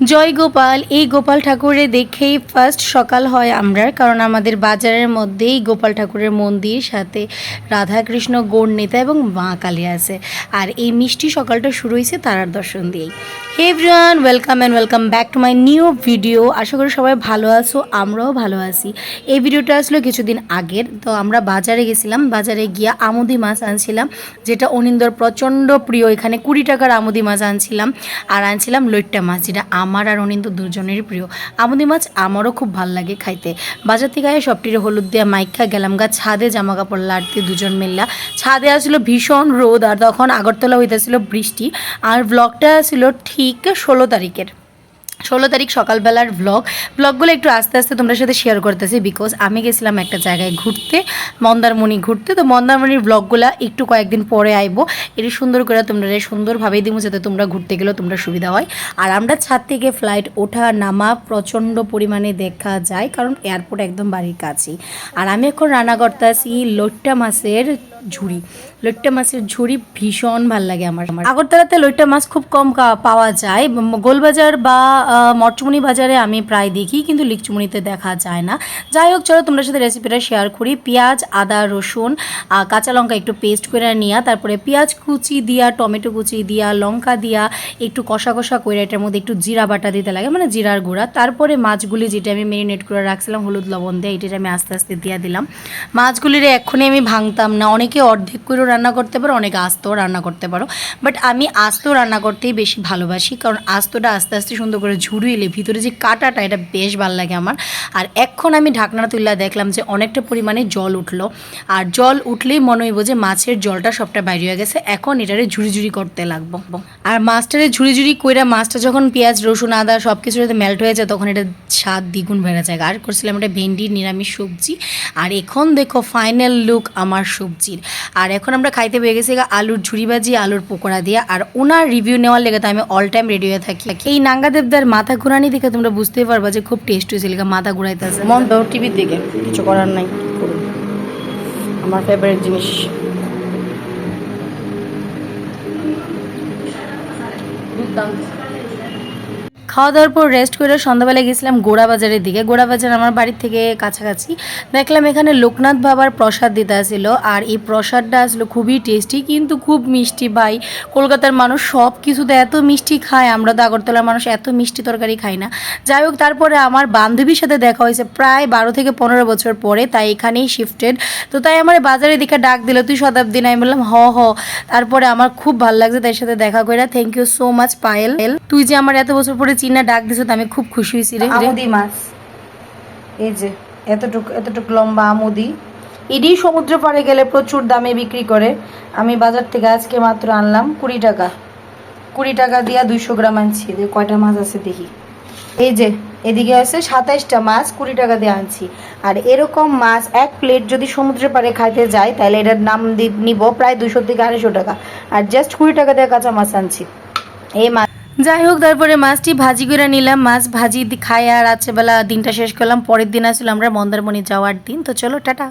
জয় গোপাল, এই গোপাল ঠাকুরে দেখেই ফার্স্ট সকাল হয় আমরা কারণ আমাদের বাজারের মধ্যেই গোপাল ঠাকুরের মন্দির, সাথে রাধাকৃষ্ণ গৌর নেতা এবং মা কালী আছে। আর এই মিষ্টি সকালটা শুরু হয়েছে তারার দর্শন দিয়েই। Hey everyone welcome and welcome back to my new video আশা করি সবাই ভালো আছো, আমরাও ভালো আছি। এই ভিডিওটা আসলো কিছুদিন আগের, তো আমরা বাজারে গেছিলাম। বাজারে গিয়া আমুদি মাছ আনছিলাম, যেটা অনিন্দর প্রচণ্ড প্রিয়। এখানে কুড়ি টাকার আমুদি মাছ আনছিলাম, আর আনছিলাম লইট্টা মাছ, যেটা আমার আর অনিন্দু দুজনেরই প্রিয়। আমুদি মাছ আমারও খুব ভালো লাগে খাইতে। বাজার থেকে সবটির হলুদ দিয়া মাইকা গেলাম গা ছাদে জামা কাপড় লাড়তে দুজন মিল্লা। ছাদে আসছিল ভীষণ রোদ আর তখন আগরতলা হইতেছিল বৃষ্টি। আর ব্লগটা ছিল ঠিক ষোলো তারিখের। ষোলো তারিখ সকালবেলার ব্লগ ব্লগগুলো একটু আস্তে আস্তে তোমাদের সাথে শেয়ার করতেছি বিকজ আমি গেছিলাম একটা জায়গায় ঘুরতে, মন্দারমণি ঘুরতে। তো মন্দারমণির ব্লগগুলো একটু কয়েকদিন পরে আইবো। এটি সুন্দর করে তোমরা সুন্দরভাবেই দিব যাতে তোমরা ঘুরতে গেলেও তোমরা সুবিধা হয়। আর আমরা ছাদ থেকে ফ্লাইট ওঠা, নামা প্রচণ্ড পরিমাণে দেখা যায় কারণ এয়ারপোর্ট একদম বাড়ির কাছেই। আর আমি এখন রান্না করতেছি লোট্টা মাছের ঝুড়ি। লইট্টা মাছের ঝুড়ি ভীষণ ভালো লাগে আমার। আগরতলাতে লইট্টা মাছ খুব কম পাওয়া যায়। গোলবাজার বা মটচুমনি বাজারে আমি প্রায় দেখি, কিন্তু লিকচুমনিতে দেখা যায় না। যাই হোক, চলো তোমরা সাথে রেসিপিটা শেয়ার করি। পেঁয়াজ, আদা, রসুন কাঁচা লঙ্কা একটু পেস্ট করে নিয়া, তারপরে পেঁয়াজ কুচি দিয়া, টমেটো কুচি দিয়া, লঙ্কা দিয়া, একটু কষা কষা করে এটার মধ্যে একটু জিরা বাটা দিতে লাগে মানে জিরার গুঁড়া। তারপরে মাছগুলি যেটা আমি মেরিনেট করে রাখছিলাম, হলুদ লবণ দিয়ে এটা আমি আস্তে আস্তে দিয়ে দিলাম। মাছগুলির এক্ষুনি আমি ভাঙতাম না। অনেকে অর্ধেক করেও রান্না করতে পারো, অনেকে আস্তও রান্না করতে পারো। বাট আমি আস্ত রান্না করতেই বেশি ভালোবাসি, কারণ আস্তটা আস্তে আস্তে সুন্দর করে ঝুড়ি এলে ভিতরে যে কাটাটা, এটা বেশ ভালো লাগে আমার। আর এখন আমি ঢাকনা তুললা দেখলাম যে অনেকটা পরিমাণে জল উঠল। আর জল উঠলেই মনে হইব যে মাছের জলটা সবটা বাইরে হয়ে গেছে। এখন এটারে ঝুড়ি ঝুড়ি করতে লাগবো। আর মাছটারে ঝুড়ি ঝুড়ি কইরা মাছটা যখন পেঁয়াজ, রসুন, আদা সব কিছুর সাথে মেল্ট হয়ে যায়, তখন এটা স্বাদ দ্বিগুণ বেড়ে যায়। আর করছিলাম এটা ভেন্ডি নিরামিষ সবজি। আর এখন দেখো ফাইনাল লুক আমার সবজির। আর এখন আমরা খাইতে পেয়ে গেছি আলুর ঝুড়ি ভাজি, আলুর পকোড়া দিয়ে। আর ওনার রিভিউ নেওয়ার লেগে তো আমি অল টাইম রেডি হয়ে থাকি। এই নাঙ্গা দেবদার মাথা ঘুরানি দেখে তোমরা বুঝতেই পারবা যে খুব টেস্ট হয়েছিল মাথা ঘুরাইতেছে মন দাও টিভির দিকে, কিছু করার নাই আমার ফেভারিট জিনিস। খাওয়া দাওয়ার পর রেস্ট করে সন্ধ্যাবেলা গেছিলাম গোড়া বাজারের দিকে। গোড়া বাজার আমার বাড়ির থেকে কাছাকাছি। দেখলাম এখানে লোকনাথ বাবার প্রসাদ দিতে আসছিল আর এই প্রসাদটা আসলো খুবই টেস্টি কিন্তু খুব মিষ্টি ভাই। কলকাতার মানুষ সব কিছুতে এত মিষ্টি খায়, আমরা তো আগরতলার মানুষ এত মিষ্টি তরকারি খাই না। যাই হোক, তারপরে আমার বান্ধবীর সাথে দেখা হয়েছে প্রায় বারো থেকে পনেরো বছর পরে, তাই এখানেই শিফটেড তো তাই আমার বাজারের দিকে ডাক দিল, তুই শতাব্দী নাই? বললাম, হ হ। তারপরে আমার খুব ভালো লাগছে তার সাথে দেখা করে thank you so much Payel. তুই যে আমার এত বছর পরে চিনা ডাক দিছ আমি খুব খুশি হয়েছি রে আমুদি মাছ। এই যে, এতটুক এতটুক লম্বা আমুদি। ইডি সমুদ্র পাড়ে গেলে প্রচুর দামে বিক্রি করে। আমি বাজার থেকে আজকে মাত্র আনলাম কুড়ি টাকা। কুড়ি টাকা দিয়া দুইশো গ্রাম আনছি। কয়টা মাছ আছে দেখি। এই যে, এদিকে আছে সাতাইশটা মাছ, কুড়ি টাকা দিয়ে আনছি। আর এরকম মাছ এক প্লেট যদি সমুদ্রের পাড়ে খাইতে যায়, তাহলে এটার নাম নিব প্রায় দুশো থেকে আড়াইশো টাকা। আর জাস্ট কুড়ি টাকা দিয়ে কাঁচা মাছ আনছি। এই মাছ যাই হোক তারপরে মাছটি ভাজি করে নিলাম। মাছ ভাজি খাই আর রাত্রেবেলা দিনটা শেষ করলাম। পরের দিন আসলে আমরা মন্দারমণি যাওয়ার দিন। তো চলো, টাটা।